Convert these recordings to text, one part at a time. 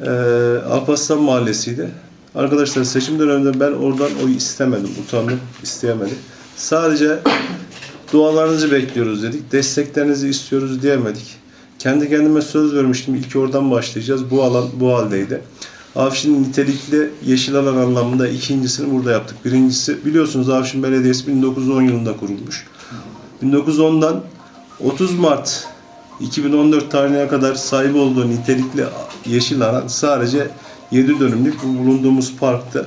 e, Alparslan Mahallesi'ydi. Arkadaşlar seçim döneminde ben oradan oy istemedim, utandım, isteyemedim. Sadece dualarınızı bekliyoruz dedik, desteklerinizi istiyoruz diyemedik. Kendi kendime söz vermiştim, ilk oradan başlayacağız. Bu alan bu haldeydi. Avşin nitelikli yeşil alan anlamında ikincisini burada yaptık. Birincisi biliyorsunuz Avşin Belediyesi 1910 yılında kurulmuş. 1910'dan 30 Mart 2014 tarihine kadar sahip olduğu nitelikli yeşil alan sadece 7 dönümlük bu bulunduğumuz parkta.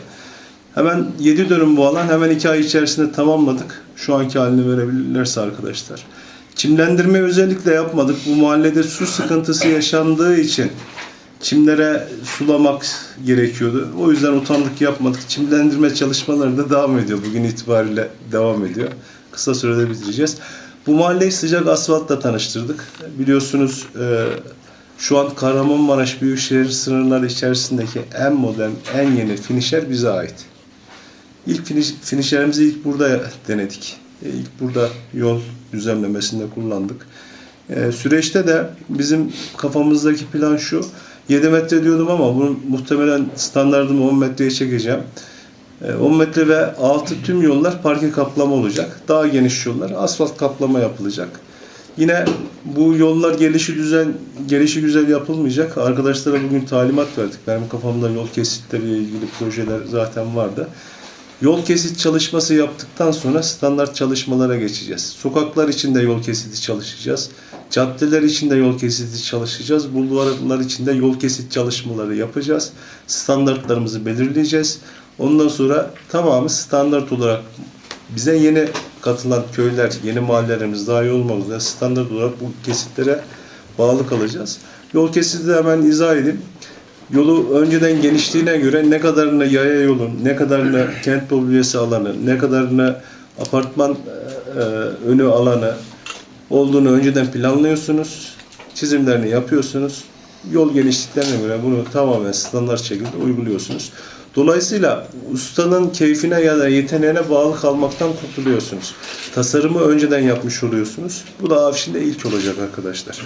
Hemen 7 dönüm bu alan hemen 2 ay içerisinde tamamladık. Şu anki halini verebilirlerse arkadaşlar. Çimlendirme özellikle yapmadık. Bu mahallede su sıkıntısı yaşandığı için çimlere sulamak gerekiyordu. O yüzden utandık yapmadık. Çimlendirme çalışmaları da devam ediyor. Bugün itibariyle devam ediyor. Kısa sürede bitireceğiz. Bu mahalleyi sıcak asfaltla tanıştırdık. Biliyorsunuz e, şu an Kahramanmaraş Büyükşehir sınırları içerisindeki en modern, en yeni finişer bize ait. İlk finiş, finişlerimizi ilk burada denedik. E, İlk burada yol düzenlemesinde kullandık. E, süreçte de bizim kafamızdaki plan şu. 7 metre diyordum ama bunu muhtemelen standartımı 10 metreye çekeceğim. E, 10 metre ve altı tüm yollar parke kaplama olacak. Daha geniş yollar asfalt kaplama yapılacak. Yine bu yollar gelişi düzen gelişi güzel yapılmayacak. Arkadaşlara bugün talimat verdik. Benim kafamda yol kesitleriyle ilgili projeler zaten vardı. Yol kesit çalışması yaptıktan sonra standart çalışmalara geçeceğiz. Sokaklar içinde yol kesiti çalışacağız. Caddeler içinde yol kesiti çalışacağız. Bulvarlar içinde yol kesit çalışmaları yapacağız. Standartlarımızı belirleyeceğiz. Ondan sonra tamamı standart olarak bize yeni katılan köyler, yeni mahallelerimiz dahil olmak üzere standart olarak bu kesitlere bağlı kalacağız. Yol kesiti de hemen izah edeyim. Yolu önceden genişliğine göre ne kadarını yaya yolun, ne kadarını kent mobilyası alanı, ne kadarını apartman e, e, önü alanı olduğunu önceden planlıyorsunuz. Çizimlerini yapıyorsunuz. Yol genişliklerine göre bunu tamamen standart şekilde uyguluyorsunuz. Dolayısıyla ustanın keyfine ya da yeteneğine bağlı kalmaktan kurtuluyorsunuz. Tasarımı önceden yapmış oluyorsunuz. Bu da Avşin'de ilk olacak arkadaşlar.